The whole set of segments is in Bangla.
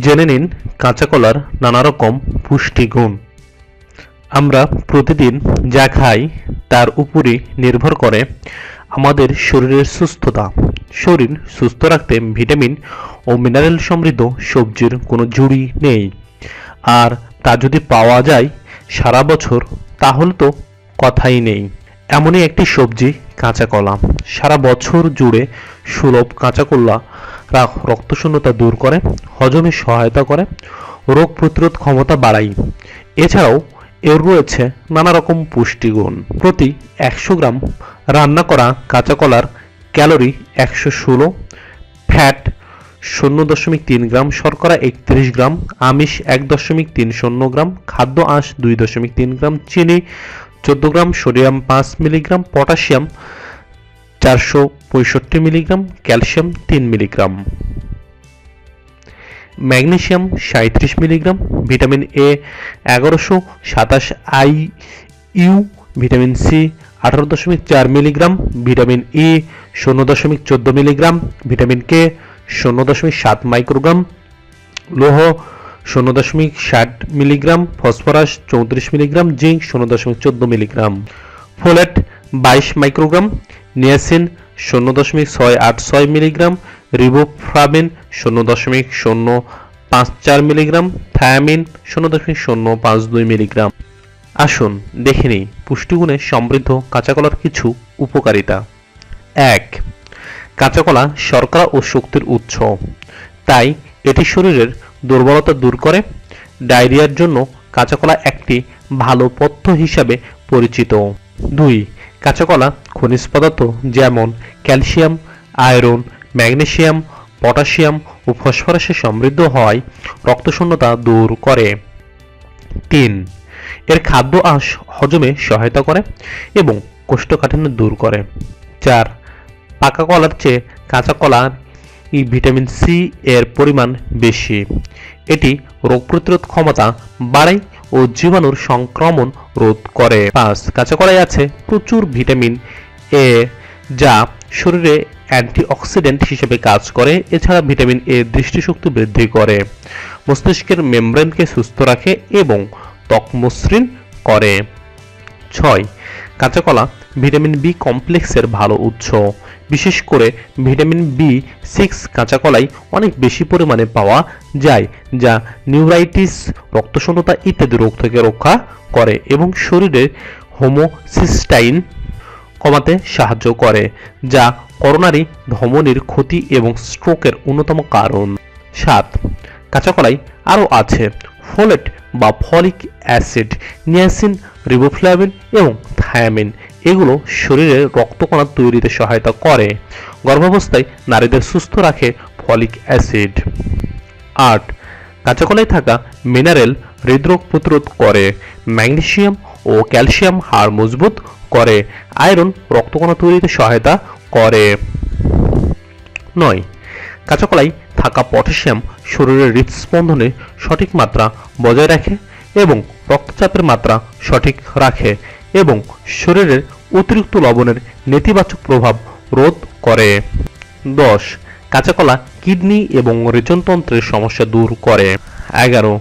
জেনে নিন কাঁচা কলার নানা রকম পুষ্টিগুণ। আমরা প্রতিদিন যা খাই, তার উপরই নির্ভর করে আমাদের শরীরের সুস্থতা। শরীর সুস্থ রাখতে ভিটামিন ও মিনারেল সমৃদ্ধ সবজির কোনো জুড়ি নেই। আর তা যদি পাওয়া যায় সারা বছর, তাহলে তো কথাই নেই। এমনই একটি সবজি, কাঁচা কলা। সারা বছর জুড়ে সুলভ কাঁচা কলা রক্তশূন্যতা দূর করে, হজমে সহায়তা করে, রোগ প্রতিরোধ ক্ষমতা বাড়ায়। এছাড়াও এর রয়েছে নানা রকম পুষ্টিগুণ। প্রতি একশো গ্রাম রান্না করা কাঁচা কলার ক্যালোরি একশো ষোলো, ফ্যাট শূন্য দশমিক তিন গ্রাম, শর্করা একত্রিশ গ্রাম, আমিষ এক দশমিক তিন শূন্য গ্রাম, খাদ্য আঁশ দুই দশমিক তিন গ্রাম, চিনি চোদ্দ গ্রাম, সোডিয়াম পাঁচ মিলিগ্রাম, পটাশিয়াম চারশো পঁয়ষট্টি মিলিগ্রাম, ক্যালসিয়াম তিন মিলিগ্রাম। ম্যাগনেশিয়াম সাঁত্রিশ মিলিগ্রাম, ভিটামিন এ এগারোশো, সাতাশ আই ইউ, ভিটামিন সি আঠারো দশমিক চার মিলিগ্রাম, ভিটামিন ই শূন্য দশমিক চোদ্দ মিলিগ্রাম, ভিটামিন কে শূন্য দশমিক সাত মাইক্রোগ্রাম, লৌহ শূন্য দশমিক ষাট মিলিগ্রাম, ফসফরাস চৌত্রিশ মিলিগ্রাম, জিঙ্ক শূন্য দশমিক চোদ্দ মিলিগ্রাম। ফোলেট বাইশ মাইক্রোগ্রাম, নিয়াসিন শূন্য দশমিক ছয় আট ছয় মিলিগ্রাম রিবোফ্রামিন শূন্য দশমিক শূন্য পাঁচ চার মিলিগ্রাম, থায়ামিন শূন্য দশমিক শূন্য পাঁচ দুই মিলিগ্রাম। আসুন দেখে নিই পুষ্টিগুণে সমৃদ্ধ কাঁচাকলার কিছু উপকারিতা। এক, কাঁচাকলা শর্করা ও শক্তির উৎস। তাই এটি শরীরের দুর্বলতা দূর করে, ডায়রিয়ার জন্য কাঁচাকলা একটি ভালো পথ্য হিসাবে পরিচিত। দুই কাঁচাকলা, খনিজ পদার্থ যেমন ক্যালসিয়াম, আয়রন, ম্যাগনেসিয়াম, পটাশিয়াম ও ফসফরাসে সমৃদ্ধ হওয়ায় রক্তশূন্যতা দূর করে। তিন, এর খাদ্য আঁশ হজমে সহায়তা করে এবং কোষ্ঠকাঠিন্য দূর করে। চার, পাকা কলার চেয়ে কাঁচা কলার ই ভিটামিন সি এর পরিমাণ বেশি। এটি রোগ প্রতিরোধ ক্ষমতা বাড়ায় ও জীবাণুর সংক্রমণ রোধ করে। পাঁচ কাঁচা কলায় আছে প্রচুর ভিটামিন এ, যা শরীরে অ্যান্টিঅক্সিডেন্ট হিসেবে কাজ করে। এছাড়া ভিটামিন এ দৃষ্টিশক্তি বৃদ্ধি করে। মস্তিষ্কের মেমব্রেনকে সুস্থ রাখে এবং ত্বক মসৃণ করে। ছয়, কাঁচা কলা ভিটামিন বি কমপ্লেক্সের ভালো উৎস। বিশেষ করে ভিটামিন বি সিক্স কাঁচা কলায় অনেক বেশি পরিমাণে পাওয়া যায়, যা নিউরাইটিস রক্তশূন্যতা ইত্যাদি রোগ থেকে রক্ষা করে এবং শরীরে হোমোসিস্টাইন কমাতে সাহায্য করে, যা করোনারি ধমনির ক্ষতি এবং স্ট্রোকের অন্যতম কারণ। সাত কাঁচা কলাই আরও আছে ফোলেট বা ফলিক অ্যাসিড নিয়াসিন রিবোফ্লাভিন এবং থায়ামিন এগুলো শরীরে রক্তকণা তৈরিতে সহায়তা করে। গর্ভাবস্থায় নারীদের সুস্থ রাখে ফলিক অ্যাসিড। আট, কাঁচাকলায় থাকা মিনারেল হৃদরোগ প্রতিরোধ করে। ম্যাগনেসিয়াম ও ক্যালসিয়াম হাড় মজবুত করে। আয়রন রক্তকণা তৈরিতে সহায়তা করে। নয়, কাঁচাকলায় থাকা পটাশিয়াম শরীরের হৃদস্পন্দনে সঠিক মাত্রা বজায় রাখে এবং রক্তচাপের মাত্রা সঠিক রাখে এবং শরীরের অতিরিক্ত লবণের নেতিবাচক প্রভাব রোধ করে। দশ, কাঁচাকলা কিডনি এবং রেচনতন্ত্রের সমস্যা দূর করে। এগারো,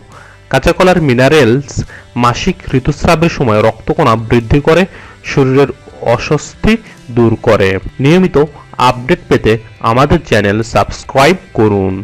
কাঁচাকলার মিনারেলস মাসিক ঋতুস্রাবের সময় রক্তকণা বৃদ্ধি করে, শরীরের অস্বস্তি দূর করে। নিয়মিত আপডেট পেতে আমাদের চ্যানেল সাবস্ক্রাইব করুন।